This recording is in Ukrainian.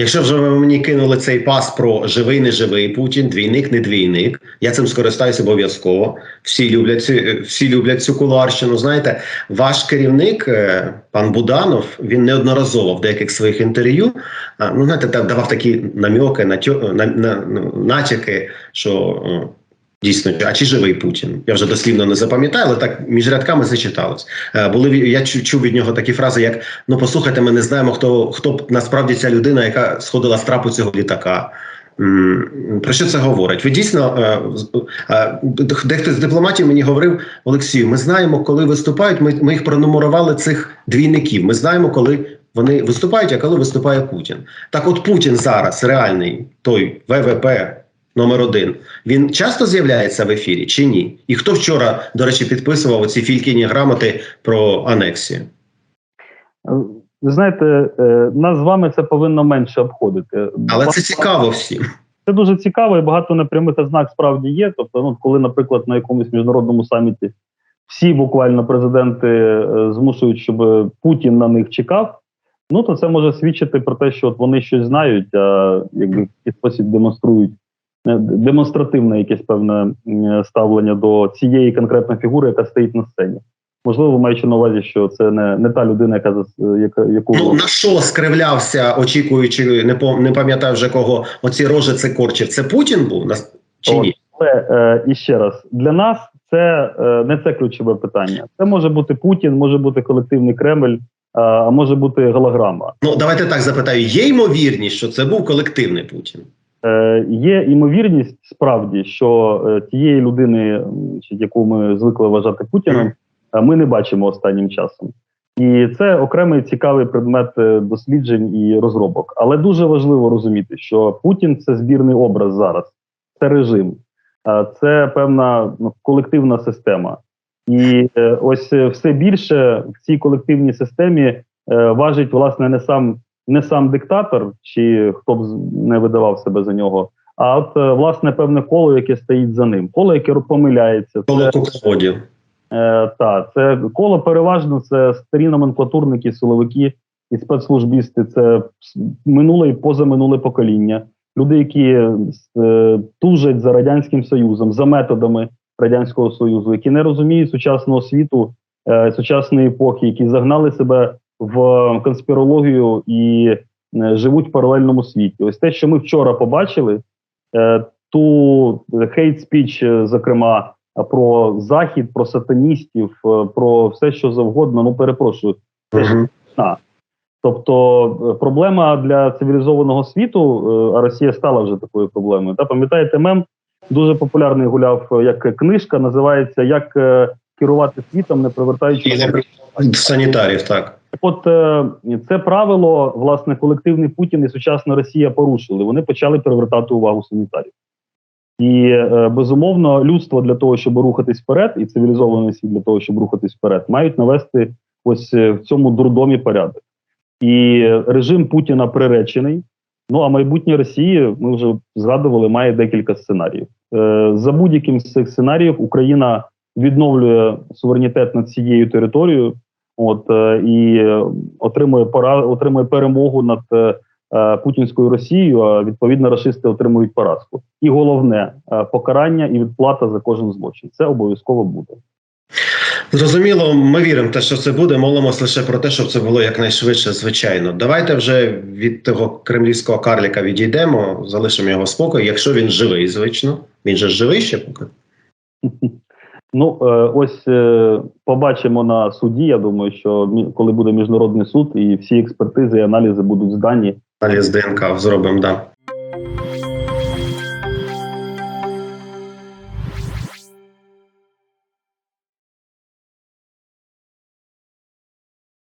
Якщо вже ви мені кинули цей пас про живий, не живий Путін, двійник, не двійник, я цим скористаюся обов'язково. Всі люблять цю, е, всі люблять цю кулуарщину. Знаєте, ваш керівник, е, пан Буданов, він неодноразово в деяких своїх інтерв'ю, ну знаєте, давав такі намьоки, ну, натяки, що е, дійсно, а чи живий Путін? Я вже дослівно не запам'ятаю, але так між рядками зачиталось. Е, Були я чу- чув від нього такі фрази, як ну послухайте, ми не знаємо, хто хто насправді ця людина, яка сходила з трапу цього літака. Про що це говорить? Ви дійсно е, е, дехто з дипломатів мені говорив Олексію. Ми знаємо, коли виступають. Ми, ми їх пронумерували цих двійників. Ми знаємо, коли вони виступають, а коли виступає Путін. Так, от Путін зараз реальний той ВВП номер один. Він часто з'являється в ефірі чи ні? І хто вчора, до речі, підписував оці фількіні грамоти про анексію? Ви знаєте, е, нас з вами це повинно менше обходити. Але це цікаво всім. Це дуже цікаво і багато непрямих ознак справді є. Тобто, ну коли, наприклад, на якомусь міжнародному саміті всі буквально президенти е, змушують, щоб Путін на них чекав. Ну то це може свідчити про те, що от вони щось знають, а якби в такий спосіб демонструють е, демонстративне якесь певне ставлення до цієї конкретної фігури, яка стоїть на сцені. Можливо, маючи на увазі, що це не, не та людина, яка зас- яка яку Ну на що скривлявся, очікуючи, не пом- не пам'ятаю вже кого оці рожи це корчив. Це Путін був нас чи ні? Але е, і ще раз для нас це е, не це ключове питання. Це може бути Путін, може бути колективний Кремль, а, а може бути голограма. Ну давайте так запитаю: є ймовірність, що це був колективний Путін? Е, є ймовірність справді, що е, тієї людини, яку ми звикли вважати Путіном, е, ми не бачимо останнім часом. І це окремий цікавий предмет е, досліджень і розробок. Але дуже важливо розуміти, що Путін це збірний образ зараз, це режим, е, це певна ну, колективна система. І е, ось все більше в цій колективній системі е, важить власне не сам не сам диктатор, чи хто б не видавав себе за нього, а от е, власне певне коло, яке стоїть за ним, коло, яке помиляється. Коло кукловодів. е, та, це коло переважно це старі номенклатурники, силовики і спецслужбісти. Це минуле і позаминуле покоління. Люди, які е, тужать за радянським союзом, за методами радянського союзу, які не розуміють сучасного світу, е, сучасної епохи, які загнали себе в конспірологію і е, живуть в паралельному світі. Ось те, що ми вчора побачили, е, ту хейт спіч, зокрема, е, про захід, про сатаністів, про все, що завгодно. Ну перепрошую, Мгм. Тобто проблема для цивілізованого світу, а Росія стала вже такою проблемою. Та пам'ятаєте, мем дуже популярний гуляв як книжка, називається Як керувати світом, не привертаючи санітарів, так. От е, це правило, власне, колективний Путін і сучасна Росія порушили. Вони почали привертати увагу санітарів. І е, безумовно, людство для того, щоб рухатись вперед, і цивілізований світ для того, щоб рухатись вперед, мають навести ось е, в цьому дурдомі порядок. І режим Путіна приречений. Ну а майбутнє Росії, ми вже згадували, має декілька сценаріїв. За будь-яким з цих сценаріїв Україна відновлює суверенітет над цією територією. От е, і отримує пора отримує перемогу над е, е, путінською Росією. А відповідно рашисти отримують поразку. І головне е, покарання і відплата за кожен злочин. Це обов'язково буде. Зрозуміло, ми віримо те, що це буде. Молимось лише про те, щоб це було якнайшвидше, звичайно. Давайте вже від того кремлівського карліка відійдемо, залишимо його спокій, якщо він живий, звично. Він же живий ще поки. Ну е, ось е, побачимо на суді. Я думаю, що коли буде міжнародний суд, і всі експертизи і аналізи будуть здані. Аналіз ДНК зробимо, да.